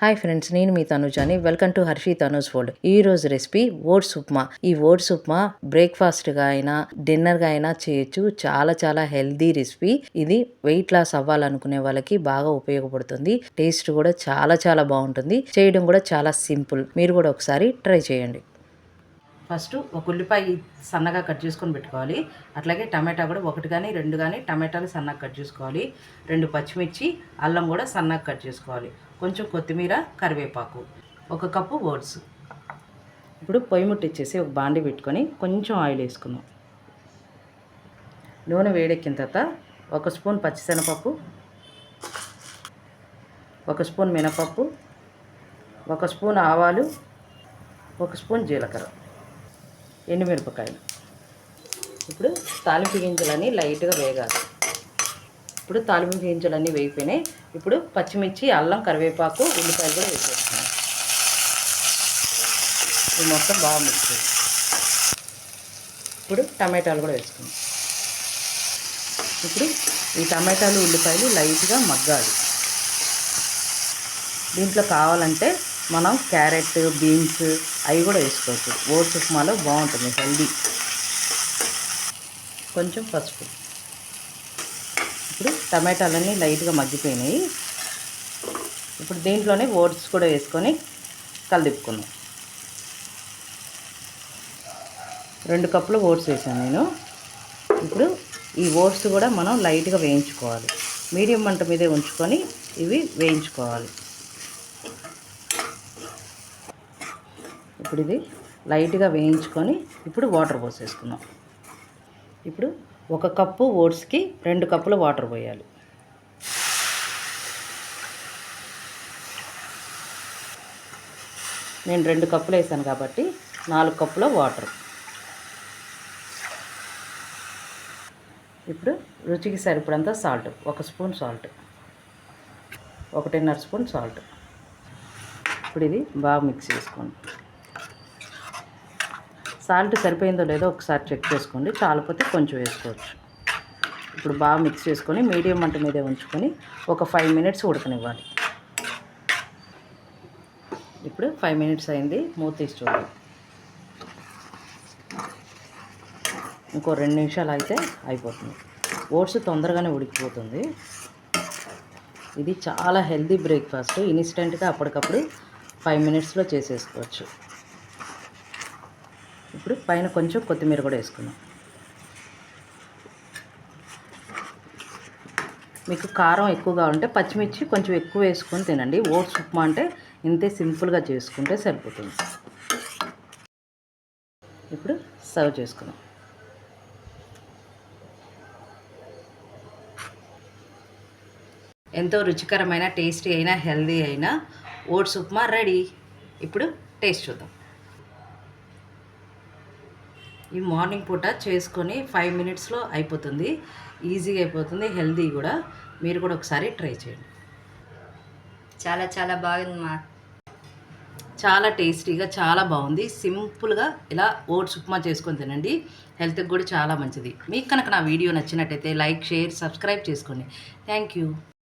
Hi friends నేను మీ తనుజాని. Welcome to Harshi Tanuj food ఈ రోజు రెసిపీ ఓట్స్ ఉప్మా ఈ ఓట్స్ ఉప్మా బ్రేక్ఫాస్ట్గా అయినా డిన్నర్గా అయినా చేయొచ్చు. చాలా చాలా హెల్దీ రెసిపీ ఇది వెయిట్ లాస్ అవ్వాలనుకునే వాళ్ళకి బాగా ఉపయోగపడుతుంది. టేస్ట్ కూడా చాలా చాలా బాగుంటుంది. చేయడం కూడా చాలా సింపుల్ మీరు కూడా ఒకసారి ట్రై చేయండి. ఫస్ట్ ఒక ఉల్లిపాయ సన్నగా కట్ చేసుకొని పెట్టుకోవాలి. అట్లాగే టమాటా కూడా ఒకటి కానీ రెండు కానీ టమాటాలు సన్నగా కట్ చేసుకోవాలి. రెండు పచ్చిమిర్చి అల్లం కూడా సన్నగా కట్ చేసుకోవాలి. కొంచెం కొత్తిమీర కరివేపాకు. ఒక కప్పు ఓట్స్. ఇప్పుడు పొయ్యి ముట్టిచ్చేసి ఒక బాండి పెట్టుకొని కొంచెం ఆయిల్ వేసుకుందాం. నూనె వేడెక్కిన తర్వాత ఒక స్పూన్ పచ్చిశనగపప్పు ఒక స్పూన్ మినపప్పు ఒక స్పూన్ ఆవాలు ఒక స్పూన్ జీలకర్ర. ఎండుమిరపకాయలు. ఇప్పుడు తాలింపు గింజలన్నీ లైట్గా వేగాలి. ఇప్పుడు తాలింపు గింజలన్నీ వేగిపోయినాయి. ఇప్పుడు పచ్చిమిర్చి అల్లం కరివేపాకు ఉల్లిపాయలు కూడా వేసేస్తున్నాం. ఇది మొత్తం బాగా మిక్స్ ఇప్పుడు టమాటాలు కూడా వేసుకున్నాం ఇప్పుడు ఈ టమాటాలు ఉల్లిపాయలు లైట్గా మగ్గాలి. దీంట్లో కావాలంటే మనం క్యారెట్ బీన్స్ అవి కూడా వేసుకోవచ్చు. ఓట్స్ ఉప్మాలో బాగుంటుంది హెల్దీ. కొంచెం పసుపు. ఇప్పుడు టమాటాలన్నీ లైట్గా మగ్గిపోయినాయి. ఇప్పుడు దీంట్లోనే ఓట్స్ కూడా వేసుకొని కలిదిప్పుకుందాం రెండు కప్పులు ఓట్స్ వేసాను నేను. ఇప్పుడు ఈ ఓట్స్ కూడా మనం లైట్గా వేయించుకోవాలి. మీడియం మంట మీదే ఉంచుకొని ఇవి వేయించుకోవాలి. ఇప్పుడు ఇది లైట్గా వేయించుకొని ఇప్పుడు వాటర్ పోసేసుకుందాం. ఇప్పుడు ఒక కప్పు ఓట్స్కి రెండు కప్పుల వాటర్ పోయాలి. నేను రెండు కప్పులు వేసాను కాబట్టి నాలుగు కప్పుల వాటర్. ఇప్పుడు రుచికి సరిపడంత సాల్ట్ ఒక స్పూన్ సాల్ట్ ఒకటిన్నర స్పూన్ సాల్ట్. ఇప్పుడు ఇది బాగా మిక్స్ చేసుకోండి. సాల్ట్ సరిపోయిందో లేదో ఒకసారి చెక్ చేసుకోండి. చాలపోతే కొంచెం వేసుకోవచ్చు. ఇప్పుడు బాగా మిక్స్ చేసుకొని మీడియం మంట మీదే ఉంచుకొని ఒక ఫైవ్ మినిట్స్ ఉడకనివ్వాలి. ఇప్పుడు ఫైవ్ మినిట్స్ అయింది. మూత తీసి చూడాలి ఇంకో రెండు నిమిషాలు అయితే అయిపోతుంది. ఓట్స్ తొందరగానే ఉడికిపోతుంది. ఇది చాలా హెల్దీ బ్రేక్ఫాస్ట్. ఇన్స్టెంట్గా అప్పటికప్పుడు ఫైవ్ మినిట్స్లో చేసేసుకోవచ్చు. ఇప్పుడు పైన కొంచెం కొత్తిమీర కూడా వేసుకుందాం. మీకు కారం ఎక్కువగా ఉంటే పచ్చిమిర్చి కొంచెం ఎక్కువ వేసుకొని తినండి. ఓట్స్ ఉప్మా అంటే ఇంతే సింపుల్గా చేసుకుంటే సరిపోతుంది. ఇప్పుడు సర్వ్ చేసుకుందాం. ఎంతో రుచికరమైన టేస్టీ అయినా హెల్దీ అయినా ఓట్స్ ఉప్మా రెడీ. ఇప్పుడు టేస్ట్ చూద్దాం. ఈ మార్నింగ్ పూట చేసుకొని ఫైవ్ మినిట్స్లో అయిపోతుంది. ఈజీగా అయిపోతుంది హెల్దీ కూడా. మీరు కూడా ఒకసారి ట్రై చేయండి. చాలా చాలా బాగుంది మా. చాలా టేస్టీగా చాలా బాగుంది. సింపుల్గా ఇలా ఓట్స్ ఉప్మా చేసుకొని తినండి. హెల్త్కి కూడా చాలా మంచిది. మీకు కనుక నా వీడియో నచ్చినట్టయితే లైక్ షేర్ సబ్స్క్రైబ్ చేసుకోండి. Thank you.